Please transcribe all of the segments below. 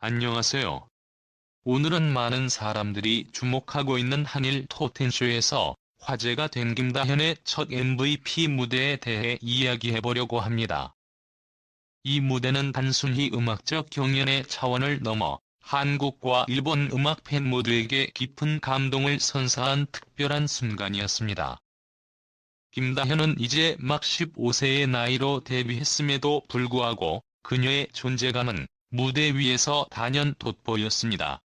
안녕하세요. 오늘은 많은 사람들이 주목하고 있는 한일 토텐쇼에서 화제가 된 김다현의 첫 MVP 무대에 대해 이야기해보려고 합니다. 이 무대는 단순히 음악적 경연의 차원을 넘어 한국과 일본 음악 팬 모두에게 깊은 감동을 선사한 특별한 순간이었습니다. 김다현은 이제 막 15세의 나이로 데뷔했음에도 불구하고 그녀의 존재감은 무대 위에서 단연 돋보였습니다.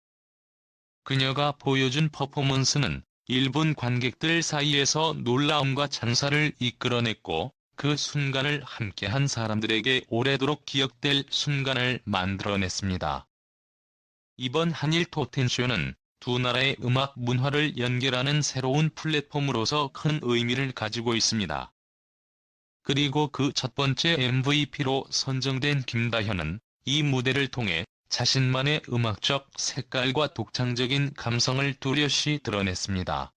그녀가 보여준 퍼포먼스는 일본 관객들 사이에서 놀라움과 찬사를 이끌어냈고 그 순간을 함께한 사람들에게 오래도록 기억될 순간을 만들어냈습니다. 이번 한일 토텐쇼는 두 나라의 음악 문화를 연결하는 새로운 플랫폼으로서 큰 의미를 가지고 있습니다. 그리고 그 첫 번째 MVP로 선정된 김다현은 이 무대를 통해 자신만의 음악적 색깔과 독창적인 감성을 뚜렷이 드러냈습니다.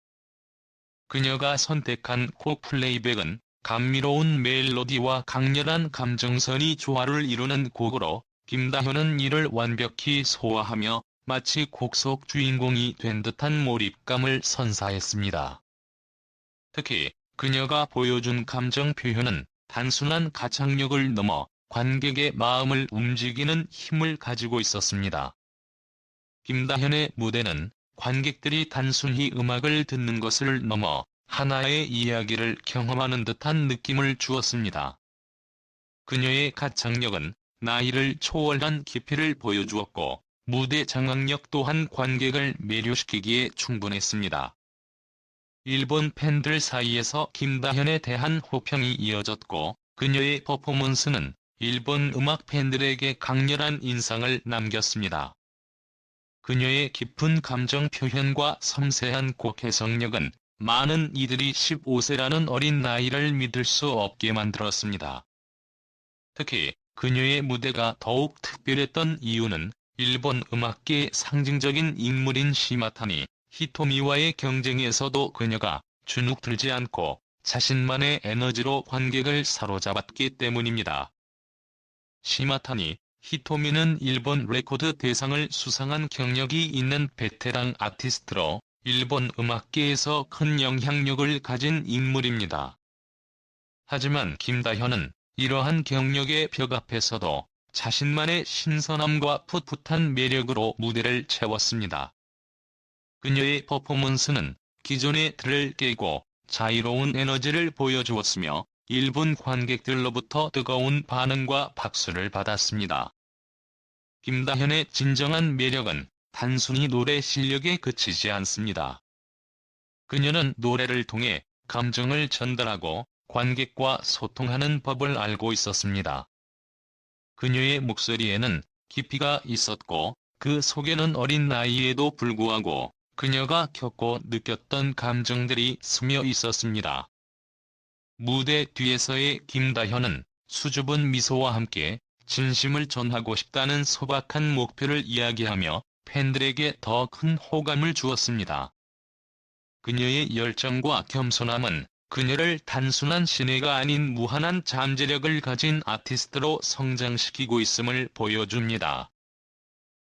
그녀가 선택한 곡 플레이백은 감미로운 멜로디와 강렬한 감정선이 조화를 이루는 곡으로 김다현은 이를 완벽히 소화하며 마치 곡 속 주인공이 된 듯한 몰입감을 선사했습니다. 특히 그녀가 보여준 감정 표현은 단순한 가창력을 넘어 관객의 마음을 움직이는 힘을 가지고 있었습니다. 김다현의 무대는 관객들이 단순히 음악을 듣는 것을 넘어 하나의 이야기를 경험하는 듯한 느낌을 주었습니다. 그녀의 가창력은 나이를 초월한 깊이를 보여주었고 무대 장악력 또한 관객을 매료시키기에 충분했습니다. 일본 팬들 사이에서 김다현에 대한 호평이 이어졌고 그녀의 퍼포먼스는 일본 음악 팬들에게 강렬한 인상을 남겼습니다. 그녀의 깊은 감정 표현과 섬세한 곡 해석력은 많은 이들이 15세라는 어린 나이를 믿을 수 없게 만들었습니다. 특히 그녀의 무대가 더욱 특별했던 이유는 일본 음악계의 상징적인 인물인 시마타니 히토미와의 경쟁에서도 그녀가 주눅들지 않고 자신만의 에너지로 관객을 사로잡았기 때문입니다. 시마타니 히토미는 일본 레코드 대상을 수상한 경력이 있는 베테랑 아티스트로 일본 음악계에서 큰 영향력을 가진 인물입니다. 하지만 김다현은 이러한 경력의 벽 앞에서도 자신만의 신선함과 풋풋한 매력으로 무대를 채웠습니다. 그녀의 퍼포먼스는 기존의 틀을 깨고 자유로운 에너지를 보여주었으며 일본 관객들로부터 뜨거운 반응과 박수를 받았습니다. 김다현의 진정한 매력은 단순히 노래 실력에 그치지 않습니다. 그녀는 노래를 통해 감정을 전달하고 관객과 소통하는 법을 알고 있었습니다. 그녀의 목소리에는 깊이가 있었고 그 속에는 어린 나이에도 불구하고 그녀가 겪고 느꼈던 감정들이 스며 있었습니다. 무대 뒤에서의 김다현은 수줍은 미소와 함께 진심을 전하고 싶다는 소박한 목표를 이야기하며 팬들에게 더 큰 호감을 주었습니다. 그녀의 열정과 겸손함은 그녀를 단순한 신예가 아닌 무한한 잠재력을 가진 아티스트로 성장시키고 있음을 보여줍니다.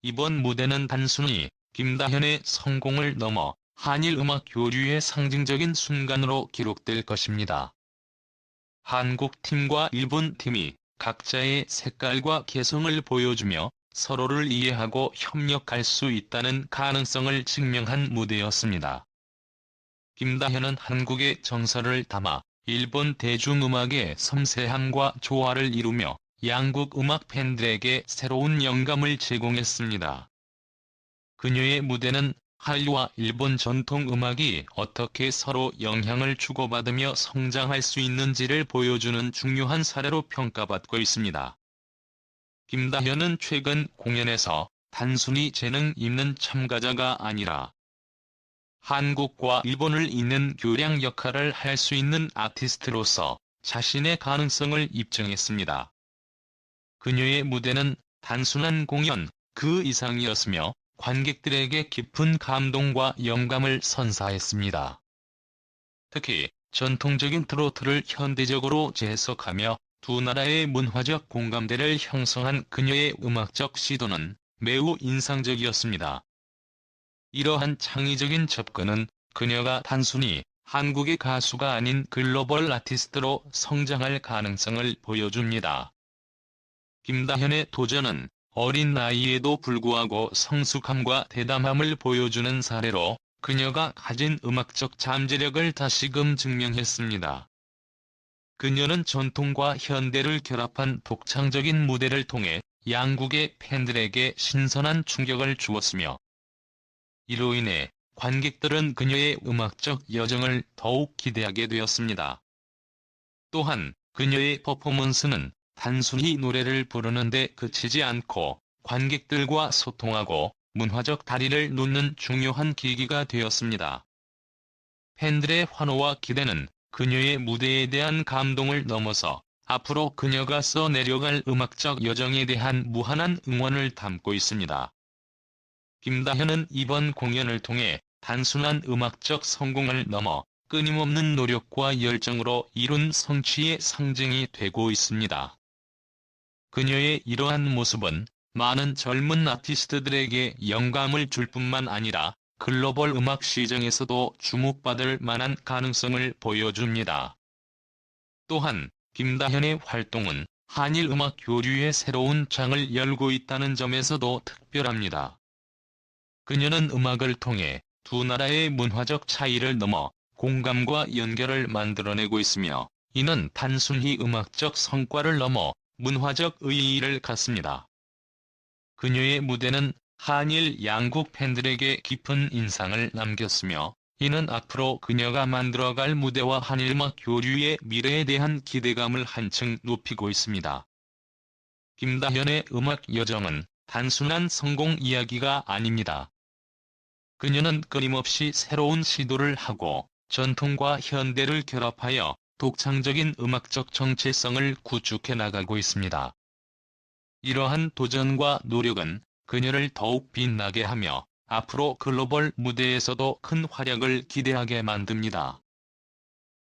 이번 무대는 단순히 김다현의 성공을 넘어 한일 음악 교류의 상징적인 순간으로 기록될 것입니다. 한국 팀과 일본 팀이 각자의 색깔과 개성을 보여주며 서로를 이해하고 협력할 수 있다는 가능성을 증명한 무대였습니다. 김다현은 한국의 정서를 담아 일본 대중음악의 섬세함과 조화를 이루며 양국 음악 팬들에게 새로운 영감을 제공했습니다. 그녀의 무대는 한류와 일본 전통 음악이 어떻게 서로 영향을 주고받으며 성장할 수 있는지를 보여주는 중요한 사례로 평가받고 있습니다. 김다현은 최근 공연에서 단순히 재능 있는 참가자가 아니라 한국과 일본을 잇는 교량 역할을 할 수 있는 아티스트로서 자신의 가능성을 입증했습니다. 그녀의 무대는 단순한 공연 그 이상이었으며 관객들에게 깊은 감동과 영감을 선사했습니다. 특히 전통적인 트로트를 현대적으로 재해석하며 두 나라의 문화적 공감대를 형성한 그녀의 음악적 시도는 매우 인상적이었습니다. 이러한 창의적인 접근은 그녀가 단순히 한국의 가수가 아닌 글로벌 아티스트로 성장할 가능성을 보여줍니다. 김다현의 도전은 어린 나이에도 불구하고 성숙함과 대담함을 보여주는 사례로 그녀가 가진 음악적 잠재력을 다시금 증명했습니다. 그녀는 전통과 현대를 결합한 독창적인 무대를 통해 양국의 팬들에게 신선한 충격을 주었으며 이로 인해 관객들은 그녀의 음악적 여정을 더욱 기대하게 되었습니다. 또한 그녀의 퍼포먼스는 단순히 노래를 부르는데 그치지 않고 관객들과 소통하고 문화적 다리를 놓는 중요한 계기가 되었습니다. 팬들의 환호와 기대는 그녀의 무대에 대한 감동을 넘어서 앞으로 그녀가 써내려갈 음악적 여정에 대한 무한한 응원을 담고 있습니다. 김다현은 이번 공연을 통해 단순한 음악적 성공을 넘어 끊임없는 노력과 열정으로 이룬 성취의 상징이 되고 있습니다. 그녀의 이러한 모습은 많은 젊은 아티스트들에게 영감을 줄 뿐만 아니라 글로벌 음악 시장에서도 주목받을 만한 가능성을 보여줍니다. 또한 김다현의 활동은 한일 음악 교류의 새로운 장을 열고 있다는 점에서도 특별합니다. 그녀는 음악을 통해 두 나라의 문화적 차이를 넘어 공감과 연결을 만들어내고 있으며 이는 단순히 음악적 성과를 넘어 문화적 의의를 갖습니다. 그녀의 무대는 한일 양국 팬들에게 깊은 인상을 남겼으며 이는 앞으로 그녀가 만들어갈 무대와 한일음악 교류의 미래에 대한 기대감을 한층 높이고 있습니다. 김다현의 음악 여정은 단순한 성공 이야기가 아닙니다. 그녀는 끊임없이 새로운 시도를 하고 전통과 현대를 결합하여 독창적인 음악적 정체성을 구축해 나가고 있습니다. 이러한 도전과 노력은 그녀를 더욱 빛나게 하며 앞으로 글로벌 무대에서도 큰 활약을 기대하게 만듭니다.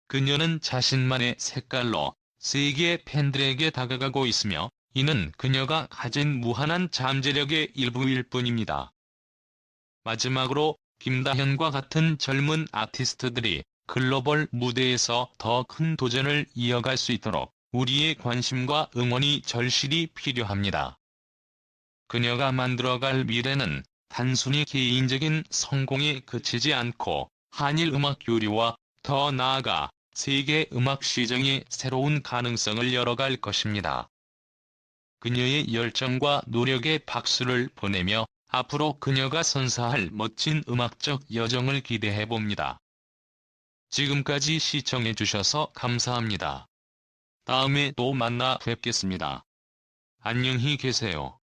그녀는 자신만의 색깔로 세계 팬들에게 다가가고 있으며 이는 그녀가 가진 무한한 잠재력의 일부일 뿐입니다. 마지막으로 김다현과 같은 젊은 아티스트들이 글로벌 무대에서 더 큰 도전을 이어갈 수 있도록 우리의 관심과 응원이 절실히 필요합니다. 그녀가 만들어갈 미래는 단순히 개인적인 성공에 그치지 않고 한일 음악 교류와 더 나아가 세계 음악 시장의 새로운 가능성을 열어갈 것입니다. 그녀의 열정과 노력에 박수를 보내며 앞으로 그녀가 선사할 멋진 음악적 여정을 기대해 봅니다. 지금까지 시청해 주셔서 감사합니다. 다음에 또 만나 뵙겠습니다. 안녕히 계세요.